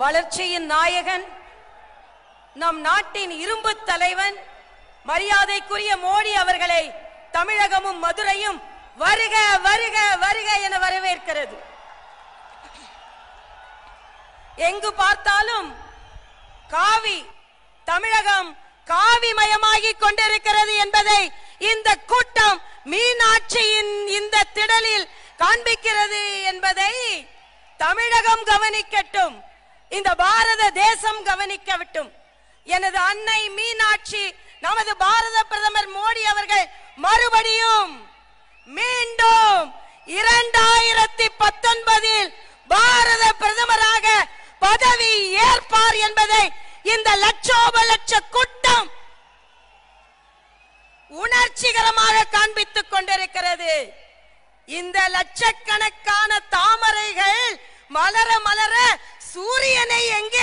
வளர்ச்சியின் நாயகன் நம் நாட்டின் இரும்பு தலைவன் மரியாதைக்குரிய மோடி அவர்களை தமிழகமும் மதுரையும் வருக வருக வருக என வரவேற்கிறது. எங்கு பார்த்தாலும் காவி தமிழகம் காவிமயமாகிக் கொண்டிருக்கிறது என்பதை இந்த கூட்டம் மீனாட்சியின் இந்த திடலில் காண்பிக்கிறது என்பதை தமிழகம் கவனிக்கட்டும். இந்த பாரத தேசம் கவனிக்க விட்டும். எனது அன்னை மீனாட்சி நமது பாரத பிரதமர் மோடி அவர்கள் மறுபடியும் மீண்டும் இரண்டாயிரத்தி பத்தொன்பதில் பாரத பிரதமராக பதவி ஏற்பார் என்பதை இந்த லட்சோப லட்ச கூட்டம் உணர்ச்சிகரமாக காண்பித்துக் கொண்டிருக்கிறது. இந்த லட்சக்கணக்கான தாமரைகள் மலர மலர சூரியனை எங்கே